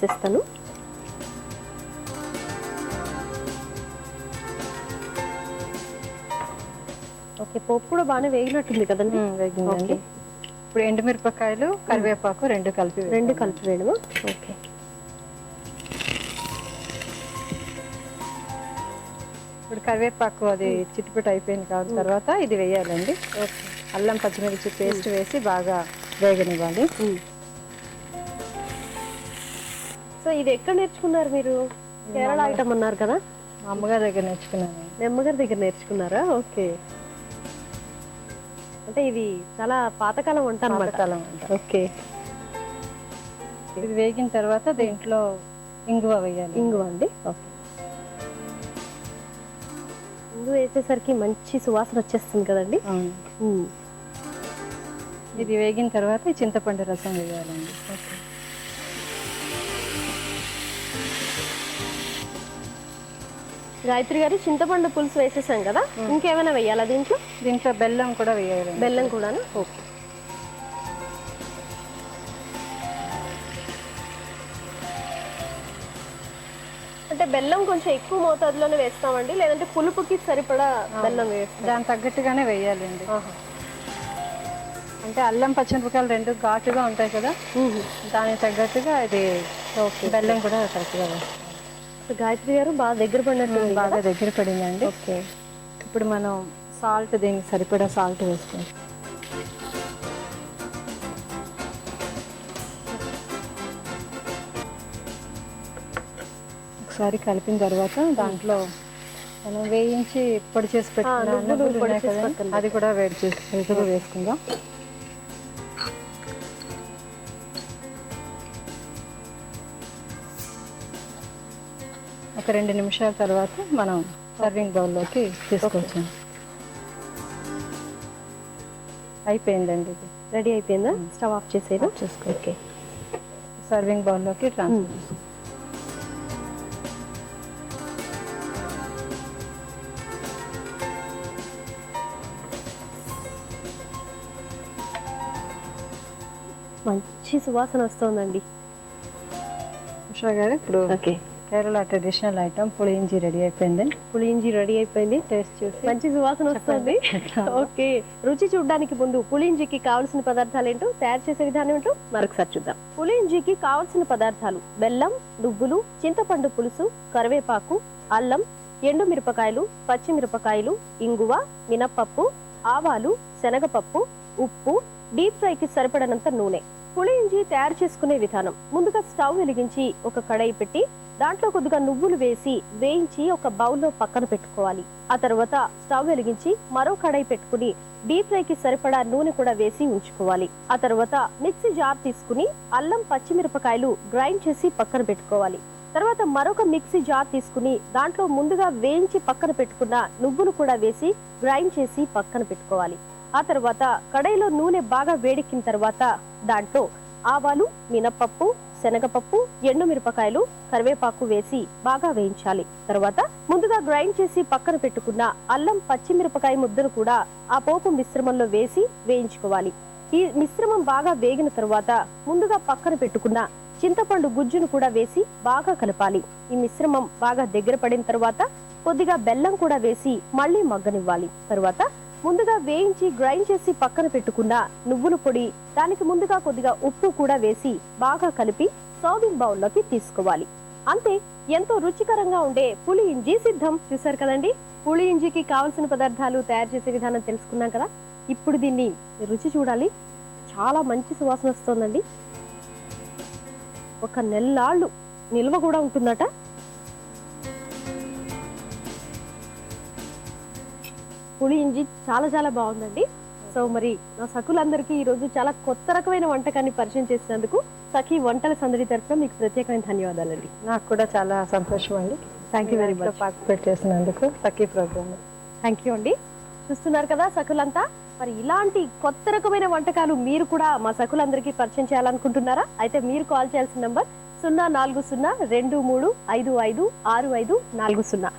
చేస్తాను ఓకే పప్పు కూడా బాగానే వేగినట్టుంది కదండి? వేగిందండి. ఇప్పుడు ఎండుమిరపకాయలు కరివేపాకు రెండు కలిపి రెండు. కలిపి వేయడము. ఓకే. ఇప్పుడు కరివేపాకు అది చిట్టుపిట్టు అయిపోయింది కాదు తర్వాత ఇది వేయాలండి. అల్లం పచ్చిమిర్చి పేస్ట్ వేసి బాగా వేగనివ్వాలి. సో ఇది ఎక్కడ నేర్చుకున్నారు మీరు? కేరళ ఐటమ్ అన్నారు కదా? మా అమ్మగారి దగ్గర నేర్చుకున్నాను. నెమ్మగారి దగ్గర నేర్చుకున్నారా? ఓకే. అంటే ఇది చాలా పాతకాలం వంట అనమాట పాతకాలం వంట. ఓకే. ఇది వేగిన తర్వాత దీంట్లో ఇంగువ వేయాలి. ఇంగు అండి? ఓకే. ఇంగు వేసేసరికి మంచి సువాసన వచ్చేస్తుంది కదండి? అవును. ఉమ్. ఇది వేగిన తర్వాత ఈ చింతపండు రసం వేయాలండి. ఓకే. గాయత్రి గారు చింతపండు పులుసు వేసేసాం కదా ఇంకేమైనా వేయాలా దీంట్లో? దీంట్లో బెల్లం కూడా వేయాలండి బెల్లం కూడాను? ఓకే. అంటే బెల్లం కొంచెం ఎక్కువ మోతాదులోనే వేస్తామండి లేదంటే పులుపుకి సరిపడా బెల్లం వేస్తాం. దాని తగ్గట్టుగానే వేయాలండి. అంటే అల్లం పచ్చిమిరపకాయలు రెండు ఘాటుగా ఉంటాయి కదా దానికి తగ్గట్టుగా ఇది బెల్లం కూడా కరెక్ట్గా వేస్తాం. గాయత్రి గారు బాగా దగ్గర పడినట్టు బాగా దగ్గర పడిందండి. ఓకే. ఇప్పుడు మనం సాల్ట్ దీనికి సరిపడా సాల్ట్ వేసుకుంటాం ఒకసారి కలిపిన తర్వాత దాంట్లో మనం వేయించి పొడి చేసి పెట్టుకున్న అది కూడా వేడి చేసి వేసుకుందాం. ఒక రెండు నిమిషాల తర్వాత మనం సర్వింగ్ బౌల్లోకి తీసుకోవచ్చు అయిపోయిందండి ఇది. రెడీ అయిపోయిందా? స్టవ్ ఆఫ్ చేసేది చేసుకో ఓకే. సర్వింగ్ బౌల్లోకి ట్రాన్స్ఫర్ మంచి సువాసన వస్తుందండి. ఉషా గారు ఇప్పుడు okay. Kerala traditional item puli inji ready అయిపోయింది పులింజి రెడీ అయిపోయింది టేస్ట్ చూసి మంచి సువాసన వస్తుంది. ఓకే రుచి చూడడానికి ముందు పులింజికి కావలసిన పదార్థాలు ఏంటో తయారు చేసే విధానం ఏంటో మరొకసారి చూద్దాం. పులింజికి కావలసిన పదార్థాలు బెల్లం నువ్వులు చింతపండు పులుసు కరివేపాకు అల్లం ఎండు మిరపకాయలు పచ్చిమిరపకాయలు ఇంగువ మినప్పప్పు ఆవాలు శనగపప్పు ఉప్పు డీప్ ఫ్రైకి సరిపడనంత నూనె. పులియించి తయారు చేసుకునే విధానం. ముందుగా స్టవ్ వెలిగించి ఒక కడాయి పెట్టి దాంట్లో కొద్దిగా నువ్వులు వేసి వేయించి ఒక బౌల్లో పక్కన పెట్టుకోవాలి. ఆ తర్వాత స్టవ్ వెలిగించి మరో కడాయి పెట్టుకుని డీప్ ఫ్రైకి సరిపడా నూనె కూడా వేసి ఉంచుకోవాలి. ఆ తర్వాత మిక్సీ జార్ తీసుకుని అల్లం పచ్చిమిరపకాయలు గ్రైండ్ చేసి పక్కన పెట్టుకోవాలి. తర్వాత మరొక మిక్సీ జార్ తీసుకుని దాంట్లో ముందుగా వేయించి పక్కన పెట్టుకున్న నువ్వులు కూడా వేసి గ్రైండ్ చేసి పక్కన పెట్టుకోవాలి. ఆ తర్వాత కడాయిలో నూనె బాగా వేడెక్కిన తర్వాత దాంట్లో ఆవాలు మినప్పప్పు శనగపప్పు ఎండు మిరపకాయలు కరివేపాకు వేసి బాగా వేయించాలి. తర్వాత ముందుగా గ్రైండ్ చేసి పక్కన పెట్టుకున్న అల్లం పచ్చిమిరపకాయ ముద్దను కూడా ఆ పోపు మిశ్రమంలో వేసి వేయించుకోవాలి. ఈ మిశ్రమం బాగా వేగిన తర్వాత ముందుగా పక్కన పెట్టుకున్న చింతపండు గుజ్జును కూడా వేసి బాగా కలపాలి. ఈ మిశ్రమం బాగా దగ్గర పడిన తర్వాత కొద్దిగా బెల్లం కూడా వేసి మళ్ళీ మగ్గనివ్వాలి. తర్వాత ముందుగా వేయించి గ్రైండ్ చేసి పక్కన పెట్టుకున్న నువ్వుల పొడి దానికి ముందుగా కొద్దిగా ఉప్పు కూడా వేసి బాగా కలిపి సర్వింగ్ బౌల్లోకి తీసుకోవాలి. అంతే ఎంతో రుచికరంగా ఉండే పులి ఇంజి సిద్ధం. చూసారు కదండి? పులి ఇంజికి కావలసిన పదార్థాలు తయారు చేసే విధానం తెలుసుకున్నాం కదా? ఇప్పుడు దీన్ని రుచి చూడాలి. చాలా మంచి సువాసన వస్తుందండి. ఒక నెల్లాళ్ళు నిల్వ కూడా ఉంటుందట. పులి ఇంజి చాలా చాలా బాగుందండి. సో మరి నా సకులందరికీ ఈ రోజు చాలా కొత్త రకమైన వంటకాన్ని పరిచయం చేసినందుకు సఖీ వంటల సందడి తరఫున మీకు ప్రత్యేకమైన ధన్యవాదాలండి. నాకు కూడా చాలా సంతోషం అండి thank you very much participate చేసినందుకు సఖీ ప్రోగ్రామ్. థ్యాంక్ యూ అండి. చూస్తున్నారు కదా సకులంతా. మరి ఇలాంటి కొత్త రకమైన వంటకాలు మీరు కూడా మా సకులందరికీ పరిచయం చేయాలనుకుంటున్నారా? అయితే మీరు కాల్ చేయాల్సిన నంబర్ సున్నా నాలుగు సున్నా రెండు మూడు ఐదు ఐదు ఆరు ఐదు నాలుగు సున్నా.